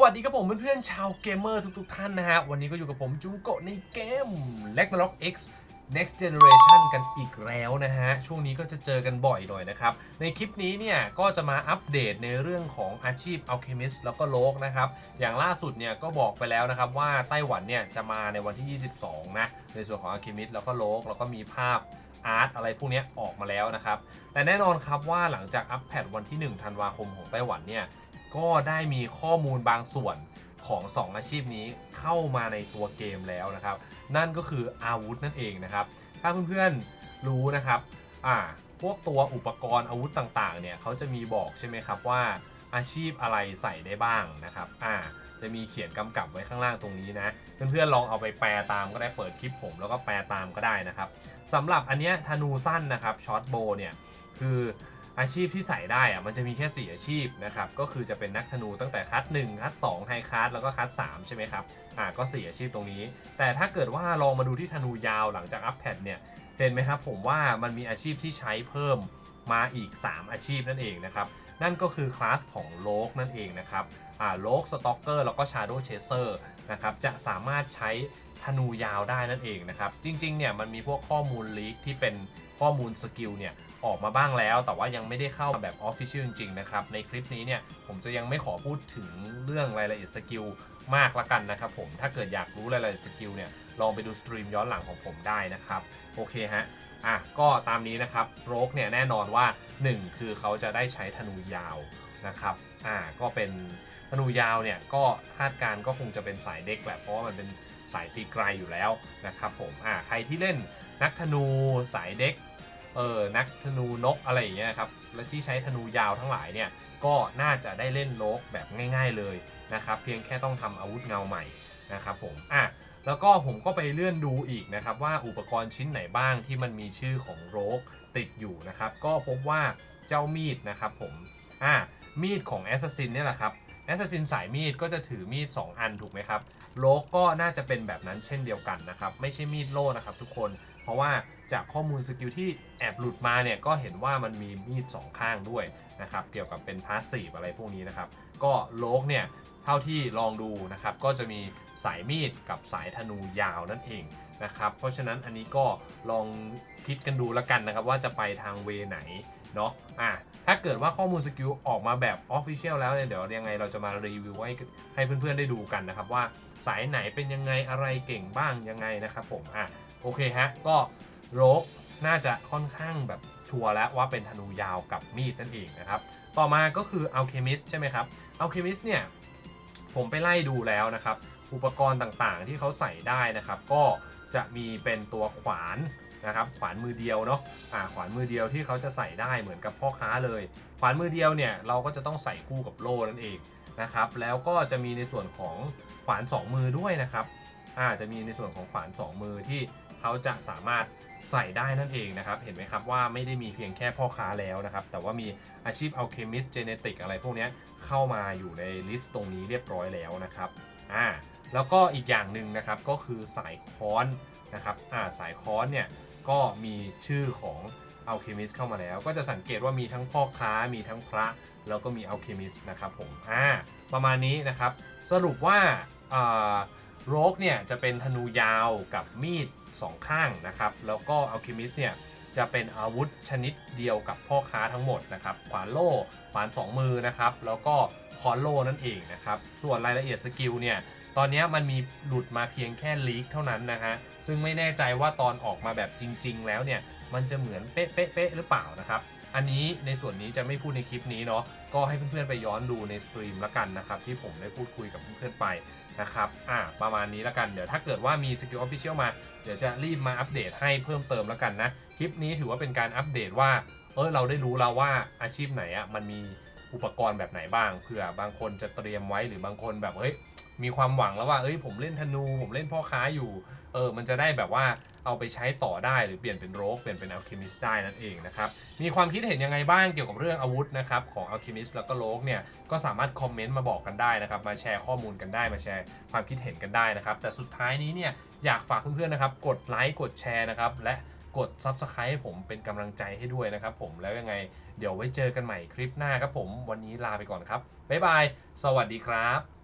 วัสดีครับผมเพื่อนๆชาวเกมเมอร์ทุกๆท่านนะฮะ วันนี้ก็อยู่กับผมจุงโกะในเกม l e g n a r o k X Next Generation กันอีกแล้วนะฮะ ช่วงนี้ก็จะเจอกันบ่อยหน่อยนะครับ ในคลิปนี้เนี่ย ก็จะมาอัปเดตในเรื่องของอาชีพ Alchemist แล้วก็โลกนะครับ อย่างล่าสุดเนี่ย ก็บอกไปแล้วนะครับว่าไต้หวันเนี่ย จะมาในวันที่ 22 นะ ในส่วนของ Alchemist แล้วก็โลกแล้วก็มีภาพอาร์ตอะไรพวกนี้ออกมาแล้วนะครับ แต่แน่นอนครับว่าหลังจากอัปแพดวันที่ 1 ธันวาคมของไต้หวันเนี่ย ก็ได้มีข้อมูลบางส่วนของ 2 อาชีพนี้เข้ามาในตัวเกมแล้วนะครับ นั่นก็คืออาวุธนั่นเองนะครับ ถ้าเพื่อนๆรู้นะครับอ่าพวกตัวอุปกรณ์อาวุธต่างๆเนี่ยเขาจะมีบอกใช่ไหมครับว่าอาชีพอะไรใส่ได้บ้างนะครับอ่าจะมีเขียนกำกับไว้ข้างล่างตรงนี้นะ เพื่อนๆลองเอาไปแปลตามก็ได้เปิดคลิปผม แล้วก็แปลตามก็ได้นะครับสำหรับอันเนี้ยธนูสั้นนะครับช็อตโบเนี่ยคือ อาชีพที่ใส่ได้อะมันจะมีแค่ 4 อาชีพนะครับ ก็คือจะเป็นนักธนูตั้งแต่คัด1คัด2ไฮคัดแล้วก็คัด3ใช่ไหมครับ อ่าก็ 4 อาชีพตรงนี้ แต่ถ้าเกิดว่าลองมาดูที่ธนูยาวหลังจากอัปแพดเนี่ย เห็นไหมครับผมว่ามันมีอาชีพที่ใช้เพิ่มมาอีก 3 อาชีพนั่นเองนะครับ นั่นก็คือคลาสของโลกนั่นเองนะครับ อ่าโลกสต็อกเกอร์แล้วก็ชาร์โดเชเซอร์นะครับ จะสามารถใช้ ธนูยาวได้นั่นเองนะครับ จริงๆเนี่ยมันมีพวกข้อมูลลีกที่เป็นข้อมูลสกิลเนี่ยออกมาบ้างแล้ว แต่ว่ายังไม่ได้เข้าแบบ Official จริงๆนะครับ ในคลิปนี้เนี่ยผมจะยังไม่ขอพูดถึงเรื่องรายละเอียดสกิลมากละกันนะครับผมถ้าเกิดอยากรู้รายละเอียดสกิลเนี่ยลองไปดูสตรีมย้อนหลังของผมได้นะครับโอเคฮะอะก็ตามนี้นะครับโรกเนี่ยแน่นอนว่า 1 คือเขาจะได้ใช้ธนูยาวนะครับอ่าก็เป็นธนูยาวเนี่ยก็คาดการก็คงจะเป็นสายเด็กแหละเพราะว่ามันเป็น สายตีไกลอยู่แล้วนะครับผมอ่าใครที่เล่นนักธนูสายเด็กเออนักธนูนกอะไรอย่างเงี้ยครับและที่ใช้ธนูยาวทั้งหลายเนี่ยก็น่าจะได้เล่นโลกแบบง่าย ๆเลยนะครับเพียงแค่ต้องทำอาวุธเงาใหม่นะครับผมอะแล้วก็ผมก็ไปเลื่อนดูอีกนะครับว่าอุปกรณ์ชิ้นไหนบ้างที่มันมีชื่อของโรกติดอยู่นะครับก็พบว่าเจ้ามีดนะครับผมอะมีดของแอสซัสซินเนี่ยแหละครับ แอสซัสซินสายมีดก็จะถือมีด 2 อันถูกไหมครับโลกก็น่าจะเป็นแบบนั้นเช่นเดียวกันนะครับ ไม่ใช่มีดโล่นะครับทุกคน เพราะว่าจากข้อมูลสกิลที่แอบหลุดมาเนี่ยก็เห็นว่ามันมีมีด 2 ข้างด้วยนะครับเกี่ยวกับเป็นพาสซีฟอะไรพวกนี้นะครับ ก็โลกเนี่ยเท่าที่ลองดูนะครับก็จะมี สายมีดกับสายธนูยาวนั่นเองนะครับเพราะฉะนั้นอันนี้ก็ลองคิดกันดูแล้วกันนะครับว่าจะไปทางเวไหนเนาะอะถ้าเกิดว่าข้อมูลสกิลออกมาแบบ Official แล้วเนี่ยเดี๋ยวยังไงเราจะมารีวิวให้ให้เพื่อนๆได้ดูกันนะครับว่าสายไหนเป็นยังไงอะไรเก่งบ้างยังไงนะครับผมอะโอเคฮะก็โรกน่าจะค่อนข้างแบบชัวร์แล้วว่าเป็นธนูยาวกับมีดนั่นเองนะครับต่อมาก็คือ Alchemist ใช่ไหมครับ Alchemist เนี่ยผมไปไล่ดูแล้วนะครับ อุปกรณ์ต่างๆ ที่เขาใส่ได้นะครับ ก็จะมีเป็นตัวขวานนะครับ ขวานมือเดียวเนาะอ่าขวานมือเดียวที่เขาจะใส่ได้เหมือนกับพ่อค้าเลย ขวานมือเดียวเนี่ยเราก็จะต้องใส่คู่กับโล่นั่นเองนะครับ แล้วก็จะมีในส่วนของขวาน 2 มือด้วยนะครับอ่าจะมีในส่วนของขวาน 2 มือที่เขาจะสามารถใส่ได้นั่นเองนะครับ เห็นไหมครับว่าไม่ได้มีเพียงแค่พ่อค้าแล้วนะครับ แต่ว่ามีอาชีพ alchemist genetic อะไรพวกนี้เข้ามาอยู่ในลิสต์ตรงนี้เรียบร้อยแล้วนะครับ อ่าแล้วก็อีกอย่างหนึ่งนะครับก็คือสายค้อนนะครับอ่าสายค้อนเนี่ยก็มีชื่อของ Alchemist เข้ามาแล้ว ก็จะสังเกตว่ามีทั้งพ่อค้ามีทั้งพระ แล้วก็มี Alchemist นะครับผมอ่าประมาณนี้นะครับสรุปว่าอ่าโรกเนี่ยจะเป็นธนูยาวกับมีดสองข้างนะครับแล้วก็ Alchemist เนี่ยจะเป็นอาวุธชนิดเดียวกับพ่อค้าทั้งหมดนะครับขวานโล่ขวาน2มือนะครับแล้วก็ คอนโลนั่นเองนะครับ ส่วนรายละเอียดสกิลเนี่ย ตอนนี้มันมีหลุดมาเพียงแค่ลีกเท่านั้นนะฮะ ซึ่งไม่แน่ใจว่าตอนออกมาแบบจริง ๆ แล้วเนี่ย มันจะเหมือนเป๊ะเป๊ะเป๊ะหรือเปล่านะครับ อันนี้ในส่วนนี้จะไม่พูดในคลิปนี้เนาะ ก็ให้เพื่อนๆไปย้อนดูในสตรีมละกันนะครับที่ผมได้พูดคุยกับเพื่อนๆไปนะครับ อ่า ประมาณนี้ละกัน เดี๋ยวถ้าเกิดว่ามีสกิลออฟฟิเชียลมา เดี๋ยวจะรีบมาอัปเดตให้เพิ่มเติมล้วกันนะ คลิปนี้ถือว่าเป็นการอัปเดตว่า เออเราได้รู้แล้วว่าอาชีพไหนอะ่ะมันมี อุปกรณ์แบบไหนบ้างเผื่อบางคนจะเตรียมไว้หรือบางคนแบบเฮ้ยมีความหวังแล้วว่าเอ้ยผมเล่นธนู ผมเล่นพ่อค้าอยู่เออมันจะได้แบบว่าเอาไปใช้ต่อได้หรือเปลี่ยนเป็นโรกเปลี่ยนเป็นอัลเคมิสได้นั่นเองนะครับ มีความคิดเห็นยังไงบ้างเกี่ยวกับเรื่องอาวุธนะครับของอัลเคมิสแล้วก็โรกเนี่ยก็สามารถคอมเมนต์มาบอกกันได้นะครับ มาแชร์ข้อมูลกันได้มาแชร์ความคิดเห็นกันได้นะครับ แต่สุดท้ายนี้เนี่ยอยากฝากเพื่อนๆนะครับ กดไลค์กดแชร์นะครับและ กด Subscribe ให้ผมเป็นกำลังใจให้ด้วยนะครับผมแล้วยังไงเดี๋ยวไว้เจอกันใหม่คลิปหน้าครับผม วันนี้ลาไปก่อนครับ บ๊ายบาย สวัสดีครับ